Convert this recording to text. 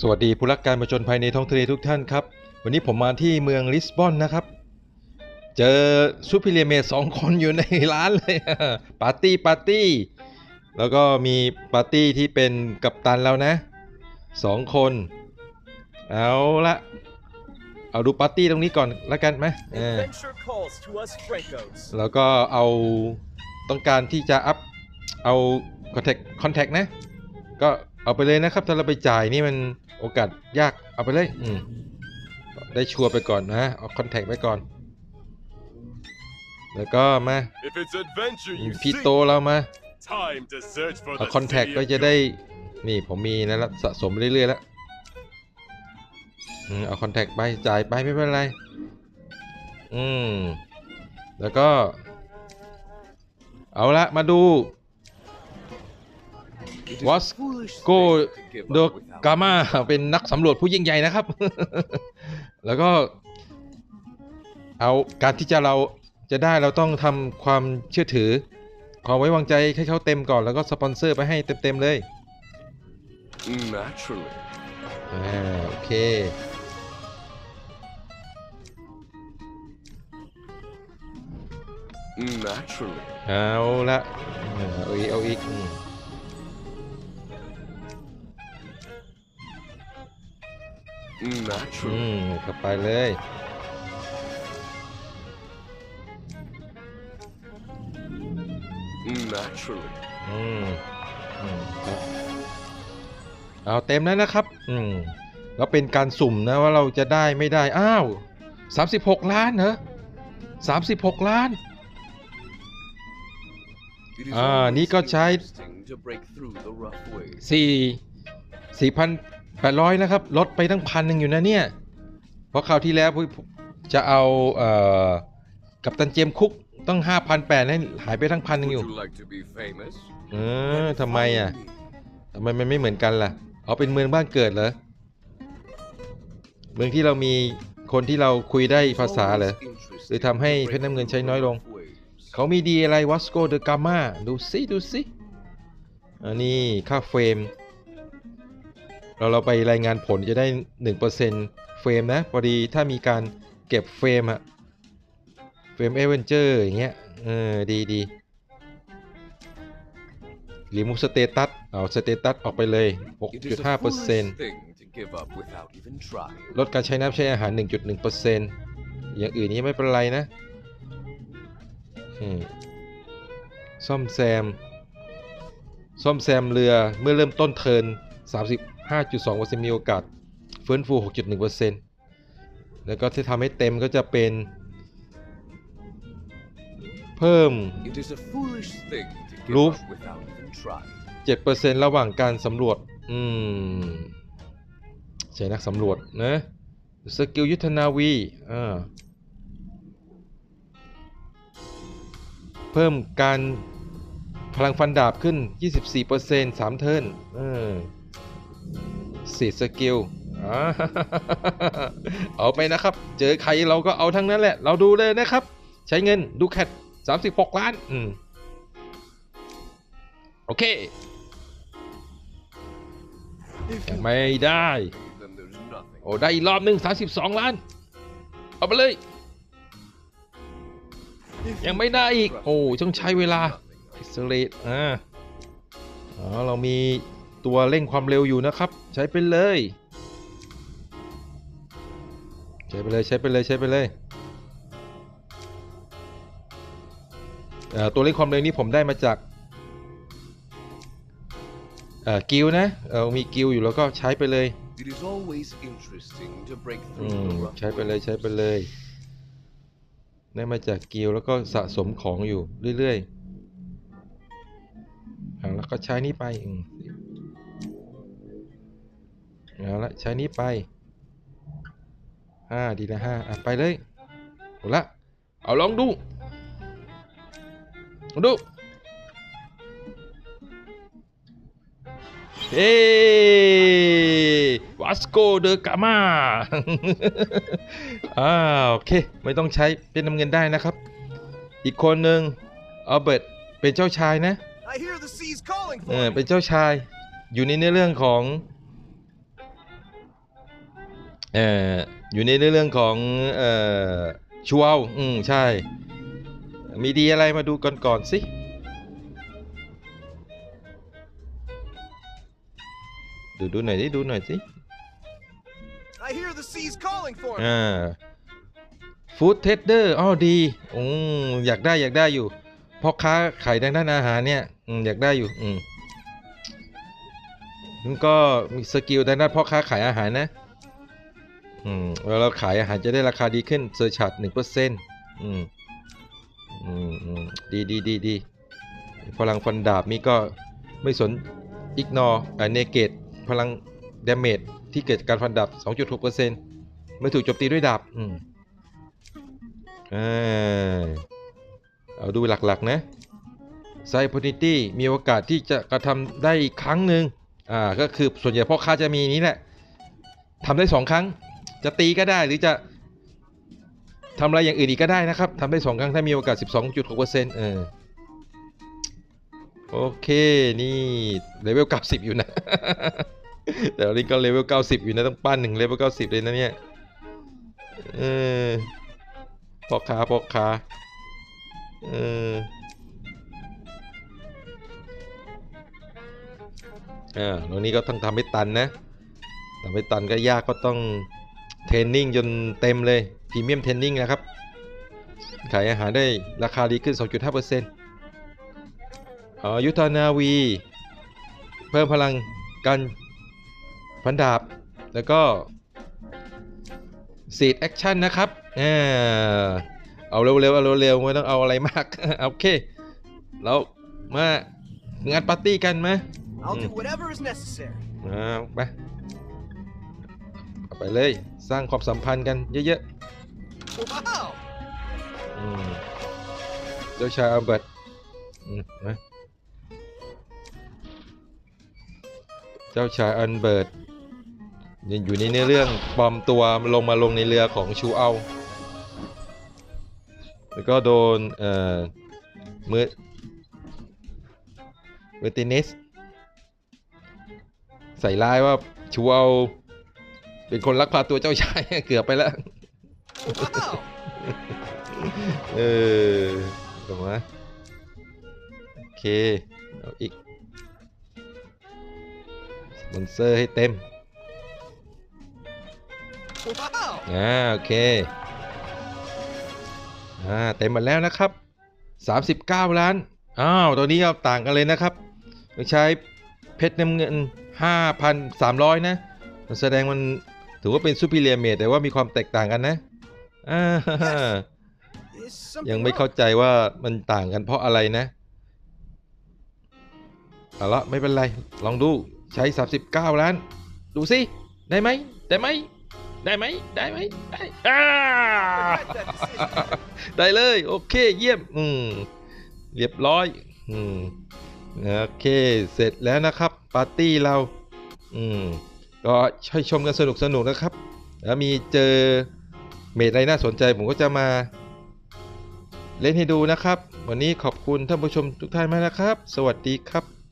สวัสดีผู้รักการผจญภัยในท้องทะเลทุกท่านครับ วันนี้ผมมาที่เมืองลิสบอนนะครับ เจอซูเปอร์เรียเมดสองคนอยู่ในร้านเลยปาร์ตี้ปาร์ตี้ แล้วก็มีปาร์ตี้ที่เป็นกัปตันแล้วนะสองคน เอาละเอาดูปาร์ตี้ตรงนี้ก่อนแล้วกันไหมเออ Adventure calls to us Francos. แล้วก็เอาต้องการที่จะอัพเอาคอนแทคคอนแทคนะ ก็ เอาไปเลยนะครับ ถ้าเราไปจ่ายนี่มันโอกาสยากเอาไปเลยอืมได้ชัวร์ไปก่อนนะ เอาคอนแทคไปก่อน แล้วก็มา If it's adventure you พี่ seek, โตเรามา time to search for เอา the คอนแทค city ก็ of จะได้ gold. นี่ผมมีนะแล้วสะสมไปเรื่อยๆแล้วอืมเอาคอนแทคไปจ่ายไปไม่เป็นไร อืม แล้วก็ เอาละมาดู วอสโกโดกามาเป็นนักสำรวจผู้ยิ่งใหญ่นะครับ แล้วก็เอาการที่จะเราจะได้เราต้องทำความเชื่อถือ ความไว้วางใจให้เขาเต็มก่อนแล้วก็สปอนเซอร์ไปให้เต็มๆเลย Naturally. อ่าโอเค Naturally. เอาละเออเอาอีกเอาอีก อืมนกลับไปเลยอืมอืมเอาเต็มแล้วนะครับ อืมแล้วเป็นการสุ่มนะว่าเราจะได้ไม่ได้ อ้าวสสามิบหกล้านเหรอสสามิบหกล้าน อ่า นี่ก็ใช้สี่สี่พัน แปดร้อยนะครับลดไปตั้งพันหนึ่งอยู่นะเนี่ย เพราะคราวที่แล้วจะเอาเออกับตันเจมคุกต้อห้าพันแปดให้หายไปทั้งพันหนึ่งอยู่เออทำไมอะทำไมมันไม่เหมือนกันล่ะ เอาเป็นเมืองบ้านเกิดเหรอ เมืองที่เรามีคนที่เราคุยได้ภาษาเหรอหรือทำให้เพชรน้ำเงินใช้น้อยลง เขามีดีอะไรวัสโกเดกามาดูซิดูซิอันนี้ค่าเฟรม เราเราไปรายงานผลจะได้ 1%เฟรมนะ พอดีถ้ามีการเก็บเฟรมอะเฟรมเอเวนเจอร์อย่างเงี้ย เออ ดีดีรีมูสเตตัสเอาสเตตัสออกไปเลย 6.5%ลดการใช้น้ำใช้อาหาร 1.1%อย่างอื่นนี้ไม่เป็นไรนะอืมซ่อมแซม ซ่อมแซมเรือเมื่อเริ่มต้นเทิน 35.2%มีโอกาสฟื้นฟู 6.1%แล้วก็ที่ทำให้เต็มก็จะเป็น เพิ่ม It is a foolish thing to give Roof. up without even trying. 7%ระหว่างการสำรวจ อืม ใช้นักสำรวจนะ สกิลยุทธนาวี อ่า เพิ่มการพลังฟันดาบขึ้น 24% 3 เทิร์นเออ สีสกิลเอาไปนะครับ เจอใครเราก็เอาทั้งนั้นแหละ เราดูเลยนะครับ ใช้เงินดูแคท36ล้าน อืม โอเค ยังไม่ได้ โอ้ ได้อีกรอบหนึ่ง32ล้าน เอาไปเลย ยังไม่ได้อีก โอ้ต้องใช้เวลา nothing อิเรตอ่าอ๋อเรามี ตัวเร่งความเร็วอยู่นะครับ ใช้ไปเลย ใช้ไปเลยใช้ไปเลยใช้ไปเลยเอ่อตัวเร่งความเร็วนี้ผมได้มาจากเอ่อกิลนะเออมีกิลอยู่แล้วก็ใช้ไปเลย It is always interesting to break อื through ม the rough ใช้ไปเลย ways. ใช้ไปเลยได้มาจากกิลแล้วก็สะสมของอยู่เรื่อยๆเอาแล้วก็ใช้นี้ไปอืม เอาละใช้นี้ไปห้าดีละห้าอะไปเลยเอาละเอาลองดูลองดูเฮ้วัสโกเดกามาอ่าโอเค ไม่ต้องใช้เป็นน้ำเงินได้นะครับ อีกคนหนึ่งอัลเบิร์ตเป็นเจ้าชายนะ I hear the seas calling เอ for อ me. เป็นเจ้าชายอยู่ในเนื้อเรื่องของ เอ่ออยู่ในเรื่องของเอ่อชัวร์อืมใช่ มีดีอะไรมาดูก่อนก่อนๆสิดูดูหน่อยสิดูหน่อยสิ I hear the sea's calling for me. อ่าฟู้ดเทสเดอร์อ๋อดีอืมอยากได้อยากได้อยู่พ่อค้าขายทางด้านอาหารเนี่ยอืมอยากได้อยู่อืมมันก็มีสกิลทางด้านพ่อค้าขายอาหารนะ อืมเวลาเราขายอาหารจะได้ราคาดีขึ้นเซอร์ชาร์ดหนึ่งเปอร์เซ็นต์อืมอืมอืมดีดีดีดีพลังฟันดาบนี่ก็ไม่สนอิกนออ่าเนเกตพลังเดเมจที่เกิดจากการฟันดาบ 2.6%ไม่ถูกโจมตีด้วยดาบอืมอ่าเอาดูหลักๆนะไซ p o r t u n i t y มีโอกาสที่จะกระทำได้อีกครั้งหนึ่งอ่าก็คือส่วนใหญ่พ่อค้าจะมีนี้แหละทำได้สองครั้ง จะตีก็ได้หรือจะทำอะไรอย่างอื่นอีกก็ได้นะครับทำได้สองครั้งถ้ามีโอกาส 12.6%เออโอเค นี่เลเวล90 อยู่นะ แต่วันนี้ก็เลเวล90 อยู่นะ ต้องปั้นหนึ่งเลเวล90 เลยนะเนี่ย เออพ่อค้าพ่อค้าเอออ่าตรงนี้ก็ต้องทำให้ตันนะทำให้ตันก็ยากก็ต้อง เทรนนิ่งจนเต็มเลยพรีเมียมเทรนนิ่งนะครับ ขายอาหารได้ราคาดีขึ้น 2.5%อ๋อยุทธนาวี เพิ่มพลังการพันดาบ แล้วก็สีดแอคชั่นนะครับอ่าเอาเร็วๆ เอาเร็วๆ ไม่ต้องเอาอะไรมาก โอเค แล้วมางานปาร์ตี้กันไหม I'll do Mm. whatever is necessary. เอาไปเอา ไปเลย สร้างความสัมพันธ์กันเยอะ Wow! ๆอืมเจ้าชายอัลเบิร์ตอืมนะเจ้าชายอันเบิร์ตยังอยู่ในเนื้อเรื่องปลอมตัวลงมาลงในเรือของชูเอาแล้วก็โดนเอ่อเมื่อเมอร์ติเนสใส่ร้ายว่าชูเอา เป็นคนลักพาตัวเจ้าชายเกือบไปแล้ว Wow! เออถูกไหมโอเค เอาอีกสปอนเซอร์ให้เต็ม Wow! อ่า โอเค อ่า เต็มหมดแล้วนะครับ 39 ล้าน อ้าวตัวนี้ก็ต่างกันเลยนะครับต้องใช้เพชรน้ำเงิน 5,300 นะ แสดงมัน ถือว่าเป็นซูเปอร์เรียเมดแต่ว่ามีความแตกต่างกันนะอ่ายังไม่เข้าใจว่ามันต่างกันเพราะอะไรนะเอาละไม่เป็นไร ลองดูใช้ 39 ล้าน ดูสิ ได้ไหมได้ไหมได้ไหมได้ไหมได้ได้เลย โอเคเยี่ยมอืมเรียบร้อยอืมโอเค เสร็จแล้วนะครับ ปาร์ตี้เรา อืม ก็ให้ชมกันสนุกสนุกนะครับ แล้วมีเจอเมดอะไรน่าสนใจผมก็จะมา เล่นให้ดูนะครับ วันนี้ขอบคุณท่านผู้ชมทุกท่านมากนะครับ สวัสดีครับ